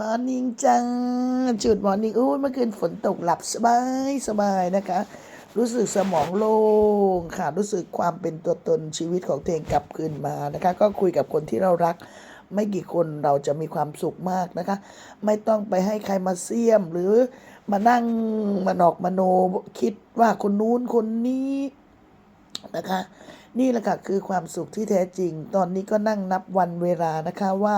มอร์นิ่งจัง จุดมอร์นิ่งอู้เมื่อคืนฝนตกหลับสบายสบายนะคะ รู้สึกสมองโล่งค่ะ รู้สึกความเป็นตัวตนชีวิตของตัวเองกลับคืนมานะคะ ก็คุยกับคนที่เรารัก ไม่กี่คนเราจะมีความสุขมากนะคะ ไม่ต้องไปให้ใครมาเสี่ยมหรือมานั่งมาหนอกมาโนคิดว่าคนนู้นคนนี้นะคะ นี่แหละค่ะคือความสุขที่แท้จริง ตอนนี้ก็นั่งนับวันเวลานะคะว่า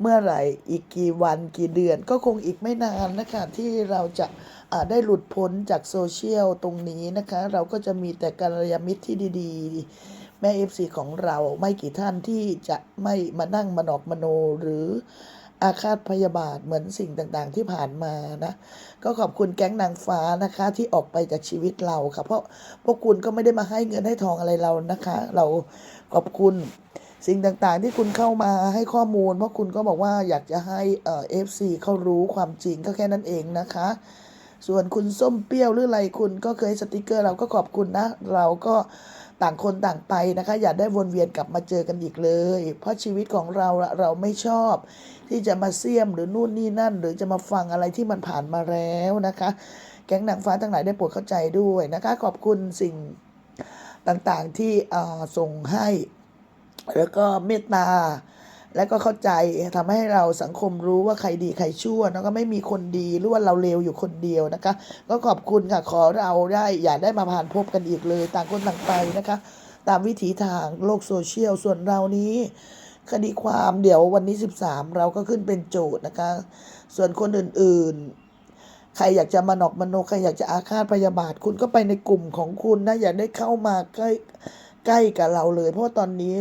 เมื่อไหร่อีกกี่วันกี่เดือนก็คงอีกไม่นานนะคะที่เราจะาได้หลุดพ้นจากโซเชียลตรงนี้นะคะ เราก็จะมีแต่กัลยามิตรที่ดีๆ แม่เอฟซีของเราไม่กี่ท่านที่จะไม่มานั่งมานอกมโนหรืออาฆาตพยาบาทเหมือนสิ่งต่างๆที่ผ่านมานะ ก็ขอบคุณแก๊งนางฟ้านะคะที่ออกไปจากชีวิตเราค่ะเพราะพวกคุณก็ไม่ได้มาให้เงินให้ทองอะไรเรานะคะ เราขอบคุณ สิ่งต่างๆที่คุณเข้ามาให้ข้อมูล เพราะคุณก็บอกว่าอยากจะให้เอฟซีเขารู้ความจริงก็แค่นั้นเองนะคะ ส่วนคุณส้มเปรี้ยวหรืออะไรคุณก็เคยสติกเกอร์เราก็ขอบคุณนะ เราก็ต่างคนต่างไปนะคะ อย่าได้วนเวียนกลับมาเจอกันอีกเลย เพราะชีวิตของเราเราไม่ชอบ ที่จะมาเสี่ยมหรือนู่นนี่นั่น หรือจะมาฟังอะไรที่มันผ่านมาแล้วนะคะ แก๊งนางฟ้าทั้งหลายได้โปรดเข้าใจด้วยนะคะ ขอบคุณสิ่งต่างๆที่ส่งให้ แล้วก็เมตตาและก็เข้าใจทำให้เราสังคมรู้ว่าใครดีใครชั่วแล้วก็ไม่มีคนดีหรือว่าเราเลวอยู่คนเดียวนะคะ ก็ขอบคุณค่ะขอเราได้อย่าได้มาผ่านพบกันอีกเลย ต่างคนต่างไปนะคะ ตามวิถีทางโลกโซเชียลส่วนเรานี้ คดีความเดี๋ยววันนี้ 13 เราก็ขึ้นเป็นโจทย์นะคะ ส่วนคนอื่นๆ ใครอยากจะมาหนอกมโนใครอยากจะอาฆาตพยาบาทคุณก็ไปในกลุ่มของคุณนะอย่าได้เข้ามาใกล้ ใกล้กับเราเลย เพราะว่าตอนนี้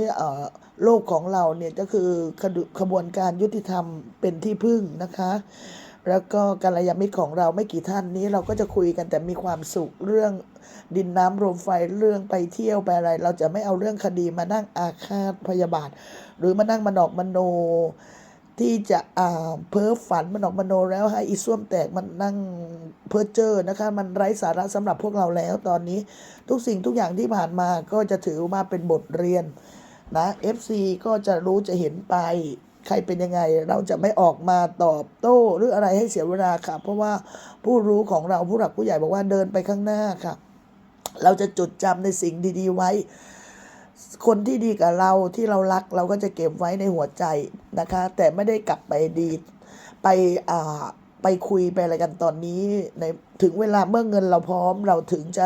โลกของเราเนี่ยก็คือขขบวนการยุติธรรมเป็นที่พึ่งนะคะ แล้วก็การยามิตรของเราไม่กี่ท่านนี้เราก็จะคุยกันแต่มีความสุขเรื่องดินน้ำลมไฟเรื่องไปเที่ยวไปอะไร เราจะไม่เอาเรื่องคดีมานั่งอาฆาตพยาบาท หรือมานั่งมานอกมโน ที่จะอ่าเพ้อฝันมันออกมโนแล้วให้อีส้วมแตกมันนั่งเพ้อเจอนะคะ มันไร้สาระสำหรับพวกเราแล้วตอนนี้ทุกสิ่งทุกอย่างที่ผ่านมาก็จะถือมาเป็นบทเรียนนะ FC ก็จะรู้จะเห็นไปใครเป็นยังไงเราจะไม่ออกมาตอบโต้หรืออะไรให้เสียเวลาค่ะ เพราะว่าผู้รู้ของเราผู้หลักผู้ใหญ่บอกว่าเดินไปข้างหน้าค่ะ เราจะจดจำในสิ่งดี ๆ ไว้ คนที่ดีกับเราที่เรารักเราก็จะเก็บไว้ในหัวใจนะคะ แต่ไม่ได้กลับไปดี ไปอ่าไปคุยไปอะไรกันตอนนี้ในถึงเวลาเมื่อเงินเราพร้อมเราถึงจะ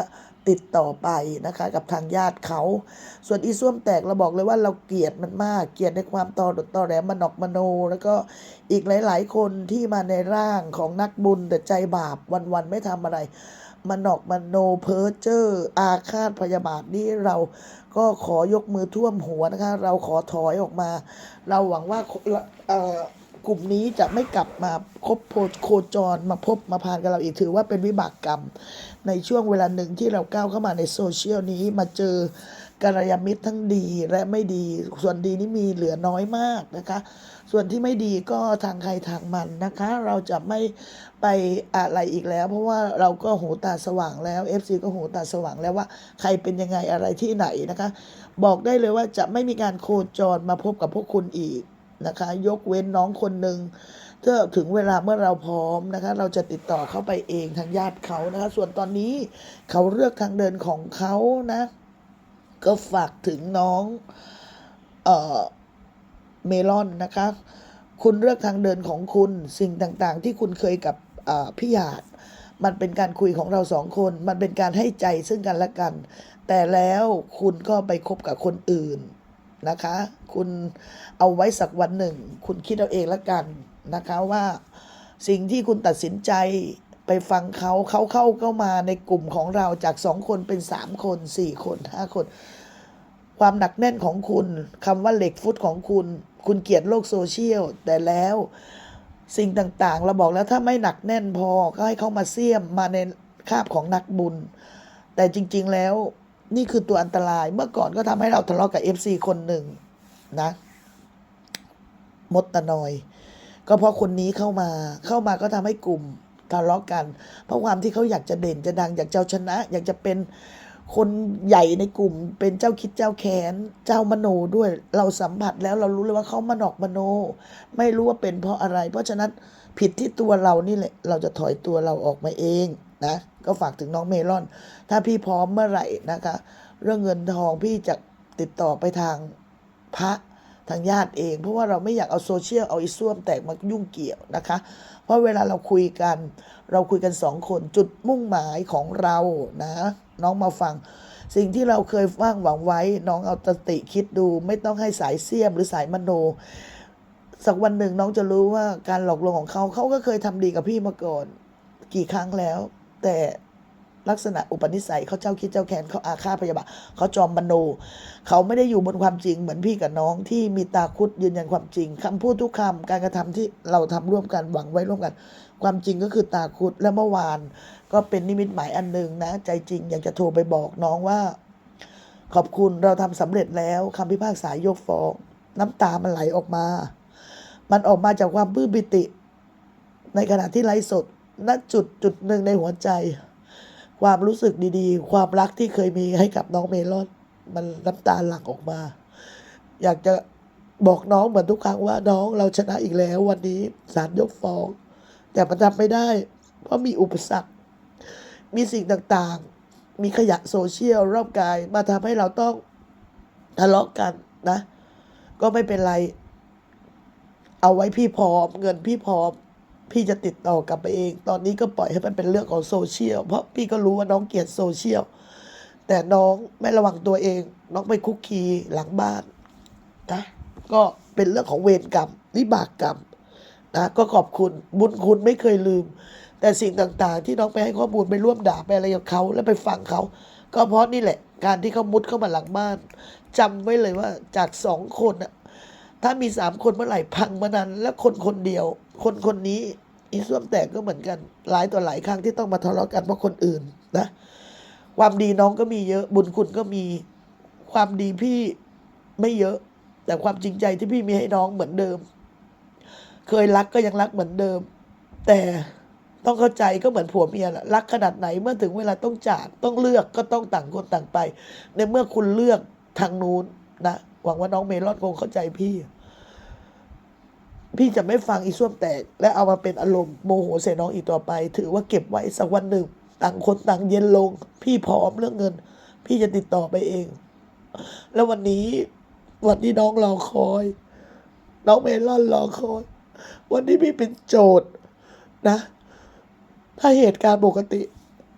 ติดต่อไปนะคะ กับทางญาติเขา ส่วนอีส้วมแตกเราบอกเลยว่าเราเกลียดมันมากเกลียดในความตอดตอแหลมันออกมโน แล้วก็อีกหลาย ๆ คนที่มาในร่างของนักบุญแต่ใจบาปวัน ๆ ไม่ทำอะไร มันออกมโนเพอเจอร์อาฆาตพยาบาทนี่เราก็ขอยกมือท่วมหัวนะคะ เราขอถอยออกมา เราหวังว่ากลุ่มนี้จะไม่กลับมาคบโพโคจรมาพบมาพานกับเราอีกถือว่าเป็นวิบากกรรม ในช่วงเวลาหนึ่งที่เราก้าวเข้ามาในโซเชียลนี้มาเจอ กัลยาณมิตรทั้งดีและไม่ดี ส่วนดีนี่มีเหลือน้อยมากนะคะ ส่วนที่ไม่ดีก็ทางใครทางมันนะคะ เราจะไม่ไปอะไรอีกแล้ว เพราะว่าเราก็หูตาสว่างแล้ว FC ก็หูตาสว่างแล้วว่า ใครเป็นยังไงอะไรที่ไหนนะคะ บอกได้เลยว่าจะไม่มีการโคจรมาพบกับพวกคุณอีกนะคะ ยกเว้นน้องคนหนึ่งถ้าถึงเวลาเมื่อเราพร้อมนะคะ เราจะติดต่อเข้าไปเองทางญาติเขานะคะ ส่วนตอนนี้เขาเลือกทางเดินของเขานะ ก็ฝากถึงน้องเอ่อเมลอนนะคะ คุณเลือกทางเดินของคุณสิ่งต่างๆ ที่คุณเคยกับพี่หยาด มันเป็นการคุยของเราสองคน มันเป็นการให้ใจซึ่งกันและกัน แต่แล้วคุณก็ไปคบกับคนอื่นนะคะ คุณเอาไว้สักวันหนึ่ง คุณคิดเอาเองละกันนะคะว่าสิ่งที่คุณตัดสินใจ ไปฟังเขาเขาเข้าเข้ามาในกลุ่มของเราจากสองคนเป็นสามคนสี่คนห้าคน ความหนักแน่นของคุณคำว่าเหล็กฟุตของคุณ คุณเกลียดโลกโซเชียลแต่แล้วสิ่งต่างๆ เราบอกแล้วถ้าไม่หนักแน่นพอก็ให้เขามาเสี่ยมมาในคาบของนักบุญ แต่จริงๆแล้วนี่คือตัวอันตรายเมื่อก่อนก็ทำให้เราทะเลาะกับ FC คนหนึ่งนะมดตะนอย ก็เพราะคนนี้เข้ามาเข้ามาก็ทำให้กลุ่ม ทะเลาะกัน เพราะความที่เขาอยากจะเด่นจะดังอยากจะเอาชนะ อยากจะเป็นคนใหญ่ในกลุ่ม เป็นเจ้าคิดเจ้าแค้นเจ้ามโนด้วยเราสัมผัสแล้วเรารู้เลยว่าเขามานอกมโน ไม่รู้ว่าเป็นเพราะอะไร เพราะฉะนั้นผิดที่ตัวเรานี่แหละเราจะถอยตัวเราออกมาเองนะก็ฝากถึงน้องเมลอน ถ้าพี่พร้อมเมื่อไหร่นะคะ เรื่องเงินทองพี่จะติดต่อไปทางพระ ทางญาติเอง เพราะว่าเราไม่อยากเอาโซเชียลเอาอิซ่วมแตกมายุ่งเกี่ยวนะคะ เพราะเวลาเราคุยกัน เราคุยกันสองคนจุดมุ่งหมายของเรานะ น้องมาฟัง สิ่งที่เราเคยว่างหวังไว้ น้องเอาสติคิดดู ไม่ต้องให้สายเสียมหรือสายมโนสักวันหนึ่งน้องจะรู้ว่าการหลอกลวงของเขาเขาก็เคยทำดีกับพี่มาก่อน กี่ครั้งแล้ว แต่ ลักษณะอุปนิสัยเขาเจ้าคิดเจ้าแค้นเขาอาฆาตพยาบาทเขาจอมมโน เขาไม่ได้อยู่บนความจริงเหมือนพี่กับน้องที่มีตาคุดยืนยันความจริงคำพูดทุกคำการกระทำที่เราทำร่วมกันหวังไว้ร่วมกัน ความจริงก็คือตาคุดและเมื่อวาน ก็เป็นนิมิตหมายอันหนึ่งนะ ใจจริงอยากจะโทรไปบอกน้องว่า ขอบคุณเราทำสำเร็จแล้วคำพิพากษายกฟ้องน้ำตามันไหลออกมา มันออกมาจากความปื้มปิติ ในขณะที่ไลฟ์สดณจุดจุดหนึ่งในหัวใจ ความรู้สึกดีๆ ความรักที่เคยมีให้กับน้องเมลอน มันน้ำตาหลั่งออกมา อยากจะบอกน้องเหมือนทุกครั้งว่าน้องเราชนะอีกแล้ววันนี้ศาลยกฟ้อง แต่มันทำไม่ได้ เพราะมีอุปสรรค มีสิ่งต่างๆ มีขยะโซเชียลรอบกายมาทำให้เราต้องทะเลาะกันนะ ก็ไม่เป็นไร เอาไว้พี่พร้อม เงินพี่พร้อม พี่จะติดต่อกลับไปเอง ตอนนี้ก็ปล่อยให้มันเป็นเรื่องของโซเชียล เพราะพี่ก็รู้ว่าน้องเกลียดโซเชียล แต่น้องไม่ระวังตัวเอง น้องไปคุกคีหลังบ้านนะก็เป็นเรื่องของเวรกรรมวิบากกรรมนะก็ขอบคุณบุญคุณไม่เคยลืม แต่สิ่งต่างๆ ที่น้องไปให้ข้อมูลไปร่วมด่าไปอะไรกับเขาแล้วไปฟังเขา ก็เพราะนี่แหละ การที่เขามุดเข้ามาหลังบ้านจำไว้เลยว่าจากสองคนอะถ้ามีสามคนเมื่อไหร่พังเมื่อนั้น แล้วคนคนเดียว คนคนนี้อีส้วมแตกก็เหมือนกัน หลายต่อหลายครั้งที่ต้องมาทะเลาะกันเพราะคนอื่นนะความดีน้องก็มีเยอะบุญคุณก็มีความดีพี่ไม่เยอะ แต่ความจริงใจที่พี่มีให้น้องเหมือนเดิม เคยรักก็ยังรักเหมือนเดิม แต่ต้องเข้าใจก็เหมือนผัวเมียแหละรักขนาดไหนเมื่อถึงเวลาต้องจากต้องเลือกก็ต้องต่างคนต่างไป ในเมื่อคุณเลือกทางนู้นนะหวังว่าน้องเมลอนคงเข้าใจพี่ พี่จะไม่ฟังอีส้วมแตก และเอามาเป็นอารมณ์โมโหใส่น้องอีกต่อไป ถือว่าเก็บไว้สักวันหนึ่งต่างคนต่างเย็นลง พี่พร้อมเรื่องเงิน พี่จะติดต่อไปเอง แล้ววันนี้วันที่น้องรอคอย น้องเมลอนรอคอย วันนี้พี่เป็นโจทย์นะ ถ้าเหตุการณ์ปกติ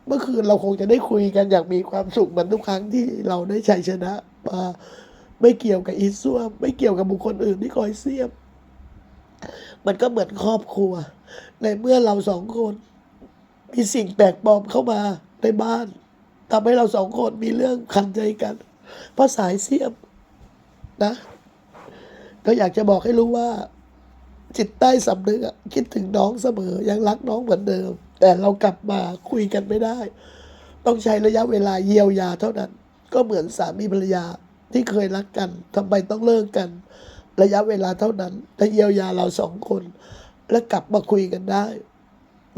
เมื่อคืนเราคงจะได้คุยกันอย่างมีความสุขเหมือนทุกครั้งที่เราได้ชัยชนะมาไม่เกี่ยวกับอีซัวม ไม่เกี่ยวกับบุคคลอื่นที่คอยเสียม มันก็เหมือนครอบครัว ในเมื่อเราสองคน มีสิ่งแปลกปลอมเข้ามาในบ้านทำให้เราสองคนมีเรื่องขันใจกัน เพราะสายเสียมนะ ก็อยากจะบอกให้รู้ว่า จิตใต้สำนึกคิดถึงน้องเสมอ ยังรักน้องเหมือนเดิม แต่เรากลับมาคุยกันไม่ได้ ต้องใช้ระยะเวลาเยียวยาเท่านั้น ก็เหมือนสามีภรรยาที่เคยรักกันทำไมต้องเลิกกัน ระยะเวลาเท่านั้นแต่เยียวยาเราสองคน แล้วกลับมาคุยกันได้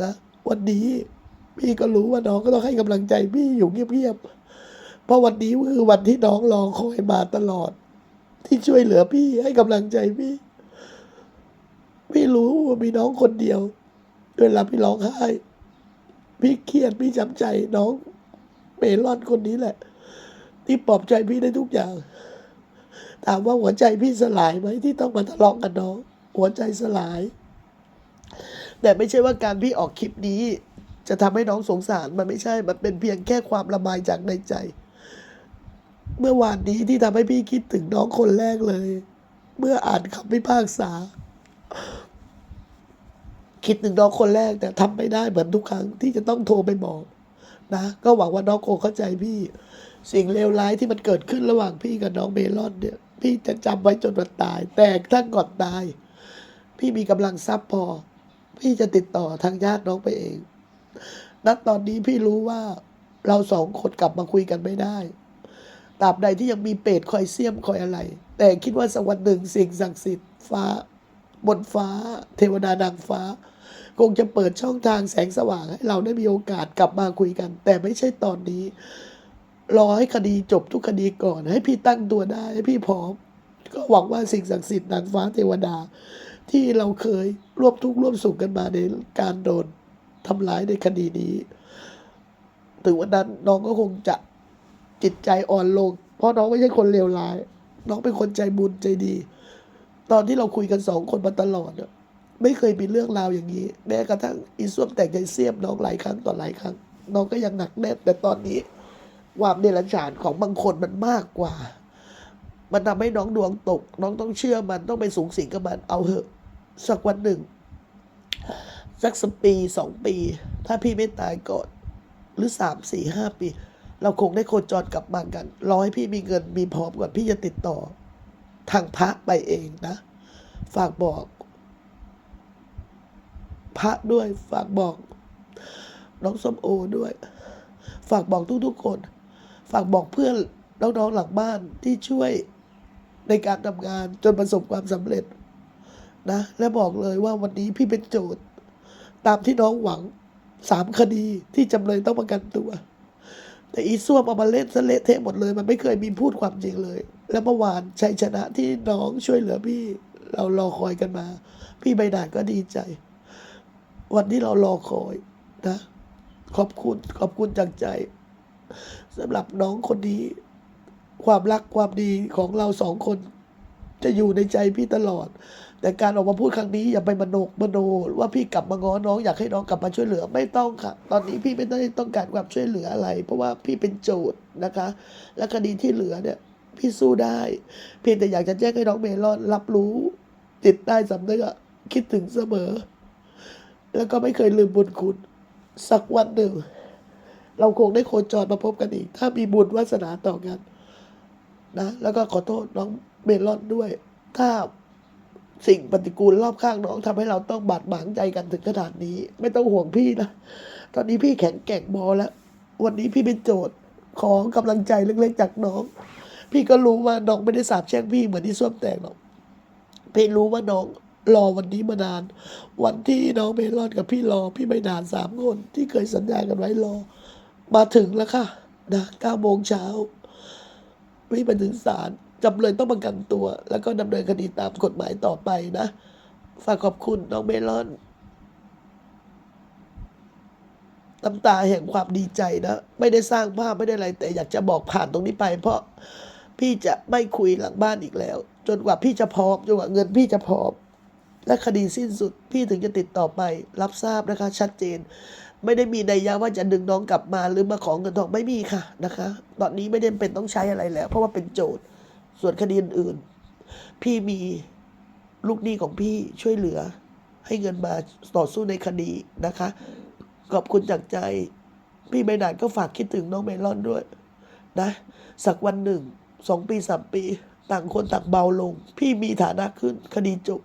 นะวันนี้พี่ก็รู้ว่าน้องก็ต้องให้กำลังใจพี่อยู่เงียบๆเพราะวันนี้คือวันที่น้องรอคอยมาตลอด ที่ช่วยเหลือพี่ให้กำลังใจพี่ พี่รู้ว่ามีน้องคนเดียวเวลาพี่ร้องไห้ พี่เครียดพี่จำใจน้องเมลอนคนนี้แหละ ที่ปลอบใจพี่ได้ทุกอย่าง ถามว่าหัวใจพี่สลายไหมที่ต้องมาทะเลาะกับน้อง หัวใจสลาย แต่ไม่ใช่ว่าการพี่ออกคลิปนี้ จะทำให้น้องสงสารมันไม่ใช่ มันเป็นเพียงแค่ความระบายจากในใจ เมื่อวานนี้ที่ทำให้พี่คิดถึงน้องคนแรกเลย เมื่ออ่านคำพิพากษา คิดถึงน้องคนแรกแต่ทำไม่ได้เหมือนทุกครั้งที่จะต้องโทรไปบอกนะก็หวังว่าน้องคงเข้าใจพี่ สิ่งเลวร้ายที่มันเกิดขึ้นระหว่างพี่กับน้องเมลอนเนี่ย พี่จะจำไว้จนวันตาย แต่ถ้าก่อนตาย พี่มีกำลังทรัพย์พอ พี่จะติดต่อทางญาติน้องไปเองณตอนนี้พี่รู้ว่าเราสองคนกลับมาคุยกันไม่ได้ตราบใดที่ยังมีเปรตคอยเสียมคอยอะไร แต่คิดว่าสักวันหนึ่งสิ่งศักดิ์สิทธิ์ฟ้า บนฟ้า เทวดานางฟ้า คงจะเปิดช่องทางแสงสว่างให้เราได้มีโอกาสกลับมาคุยกัน แต่ไม่ใช่ตอนนี้ รอให้คดีจบทุกคดีก่อน ให้พี่ตั้งตัวได้ให้พี่พร้อม ก็หวังว่าสิ่งศักดิ์สิทธิ์นางฟ้าเทวดา ที่เราเคยร่วมทุกข์ร่วมสุขกันมาในการโดนทำร้ายในคดีนี้ถึงวันนั้นน้องก็คงจะจิตใจอ่อนลง เพราะน้องไม่ใช่คนเลวร้าย น้องเป็นคนใจบุญใจดี ตอนที่เราคุยกันสองคนมาตลอดไม่เคยมีเรื่องราวอย่างนี้ แม้กระทั่งอีส้วมแต่งใจเสียมน้องหลายครั้งต่อหลายครั้ง น้องก็ยังหนักแน่นแต่ตอนนี้ ความเดรัจฉานของบางคนมันมากกว่า มันทำให้น้องดวงตก น้องต้องเชื่อมันต้องไปสูงสิงกับมันเอาเหอะ สักวันหนึ่ง สักสกปีสองปี ถ้าพี่ไม่ตายก่อนหรือสามสี่ห้าปี เราคงได้โคจรกลับมากันรอให้พี่มีเงินมีพร้อมก่อนพี่จะติดต่อ ทางพระไปเองนะ ฝากบอก พระด้วยฝากบอก น้องส้มโอด้วย ฝากบอกทุกๆคน ฝากบอกเพื่อนน้องๆหลังบ้านที่ช่วยในการทำงานจนประสบความสำเร็จนะ และบอกเลยว่าวันนี้พี่เป็นโจทย์ ตามที่น้องหวังสามคดีที่จำเลยต้องประกันตัว แต่อีส้วมเอามาเล่นซะเละเทะหมดเลย มันไม่เคยมีพูดความจริงเลย แล้วเมื่อวานชัยชนะที่น้องช่วยเหลือพี่ เรารอคอยกันมา พี่ใบดาก็ดีใจ วันที่เรารอคอยนะ ขอบคุณขอบคุณจากใจ สำหรับน้องคนนี้ ความรักความดีของเราสองคน จะอยู่ในใจพี่ตลอด แต่การออกมาพูดครั้งนี้อย่าไปมโนกมโนว่าพี่กลับมาง้อน้องอยากให้น้องกลับมาช่วยเหลือไม่ต้องค่ะ ตอนนี้พี่ไม่ได้ต้องการความช่วยเหลืออะไร เพราะว่าพี่เป็นโจทย์นะคะ และคดีที่เหลือเนี่ยพี่สู้ได้ เพียงแต่อยากจะแจ้งให้น้องเมลอนรับรู้จิตใต้สำนึกคิดถึงเสมอ แล้วก็ไม่เคยลืมบุญคุณ สักวันหนึ่ง เราคงได้โคจรมาพบกันอีก ถ้ามีบุญวาสนาต่อกันนะ แล้วก็ขอโทษน้องเมลอนด้วย ถ้าสิ่งปฏิกูลรอบข้างน้องทำให้เราต้องบาดหมางใจกันถึงขนาดนี้ ไม่ต้องห่วงพี่นะ ตอนนี้พี่แข็งแกร่งพอแล้ว วันนี้พี่เป็นโจทย์ของกำลังใจเล็กๆจากน้อง พี่ก็รู้ว่าน้องไม่ได้สาบแช่งพี่เหมือนที่ส้วมแตกหรอก พี่รู้ว่าน้องรอวันนี้มานาน วันที่น้องเมลอนกับพี่รอ พี่ไม่นานสามคนที่เคยสัญญากันไว้รอ มาถึงแล้วค่ะนะเก้าโมงเช้าพี่ไปถึงศาลจำเลยต้องประกันตัว แล้วก็ดำเนินคดีตามกฎหมายต่อไปนะ ฝากขอบคุณน้องเมลอนน้ำตาแห่งความดีใจนะ ไม่ได้สร้างภาพไม่ได้อะไร แต่อยากจะบอกผ่านตรงนี้ไป เพราะพี่จะไม่คุยหลังบ้านอีกแล้ว จนกว่าพี่จะพร้อมจนกว่าเงินพี่จะพร้อมและคดีสิ้นสุดพี่ถึงจะติดต่อไป รับทราบนะคะ ชัดเจน ไม่ได้มีในยยะว่าจะดึงน้องกลับมาหรือมาของเงินทองไม่มีค่ะนะคะ ตอนนี้ไม่ได้เป็นต้องใช้อะไรแล้ว เพราะว่าเป็นโจทย์ส่วนคดีอื่นๆ พี่มีลูกหนี้ของพี่ช่วยเหลือ ให้เงินมาต่อสู้ในคดีนะคะขอบคุณจากใจ พี่ใบหนาดก็ฝากคิดถึงน้องเมลอนด้วย นะ สักวันหนึ่งสองปีสามปี ต่างคนต่างเบาลง พี่มีฐานะขึ้นคดีจบ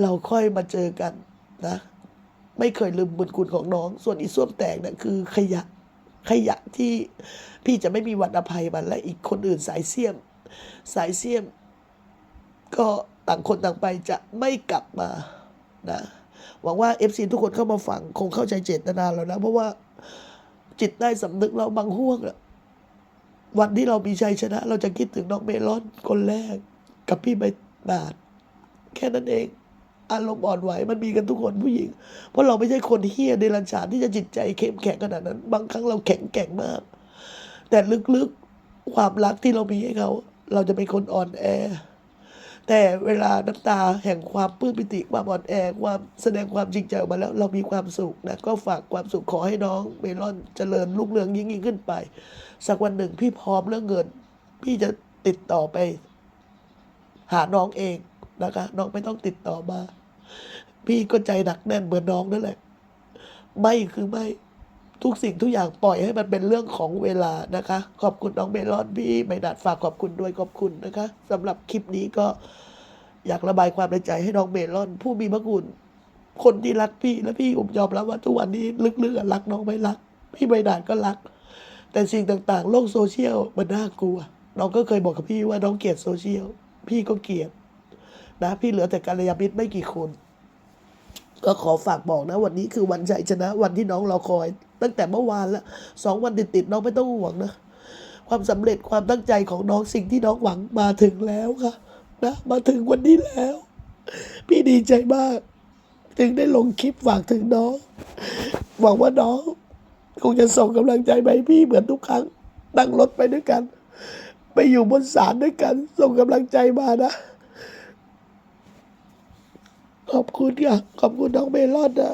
เราค่อยมาเจอกันนะ ไม่เคยลืมบุญคุณของน้อง ส่วนอีส้วมแตกนะ่ะคือขยะขยะที่พี่จะไม่มีวันอภัยมันและอีกคนอื่นสายเสี้ยม สายเสี้ยม ก็ต่างคนต่างไปจะไม่กลับมานะหวังว่าเอฟซีทุกคนเข้ามาฟังคงเข้าใจเจตนาแล้วนะ เพราะว่าจิตได้สำนึกเราบางห่วงอะวันที่เรามีชัยชนะ เราจะคิดถึงน้องเมลอนคนแรก กับพี่ใบบาท แค่นั้นเอง อารมณ์อ่อนไหวมันมีกันทุกคนผู้หญิง เพราะเราไม่ใช่คนเฮี้ยเดรัจฉานที่จะจิตใจเข้มแข็งขนาดนั้น บางครั้งเราแข็งแกร่งมาก แต่ลึกๆความรักที่เรามีให้เขา เราจะเป็นคนอ่อนแอ แต่เวลาน้ำตาแห่งความปลื้มปิติความอ่อนแอความแสดงความจริงใจออกมาแล้ว เรามีความสุขนะก็ฝากความสุขขอให้น้องเมลอนเจริญรุ่งเรืองยิ่งยิ่งขึ้นไป สักวันหนึ่งพี่พร้อมเรื่องเงิน พี่จะติดต่อไป หาน้องเอง นะคะ น้องไม่ต้องติดต่อมา พี่ก็ใจหนักแน่นเหมือนน้องนั่นแหละ ไม่คือไม่ทุกสิ่งทุกอย่างปล่อยให้มันเป็นเรื่องของเวลานะคะ ขอบคุณน้องเมลอนพี่ไม่ดัดฝากขอบคุณด้วยขอบคุณนะคะสำหรับคลิปนี้ก็อยากระบายความในใจให้น้องเมลอน ผู้มีพระคุณคนที่รักพี่และพี่ผมยอมรับว่าทุกวันนี้ลึกๆอะรักน้องไม่รัก พี่ไม่ดาดก็รัก แต่สิ่งต่างๆ โลกโซเชียลมันน่ากลัว น้องก็เคยบอกกับพี่ว่าน้องเกลียดโซเชียลพี่ก็เกลียด นะพี่เหลือแต่กัลยาณมิตรไม่กี่คน ก็ขอฝากบอกนะ วันนี้คือวันชัยชนะ วันที่น้องรอคอย ตั้งแต่เมื่อวานแล้วสองวันติดๆน้องไม่ต้องห่วงนะ ความสำเร็จความตั้งใจของน้องสิ่งที่น้องหวังมาถึงแล้วค่ะนะมาถึงวันนี้แล้ว พี่ดีใจมาก ถึงได้ลงคลิปฝากถึงน้องหวังว่าน้องคงจะส่งกำลังใจไปพี่เหมือนทุกครั้งนั่งรถไปด้วยกัน ไปอยู่บนศาลด้วยกัน ส่งกำลังใจมานะ ขอบคุณค่ะขอบคุณน้องเมลอนนะ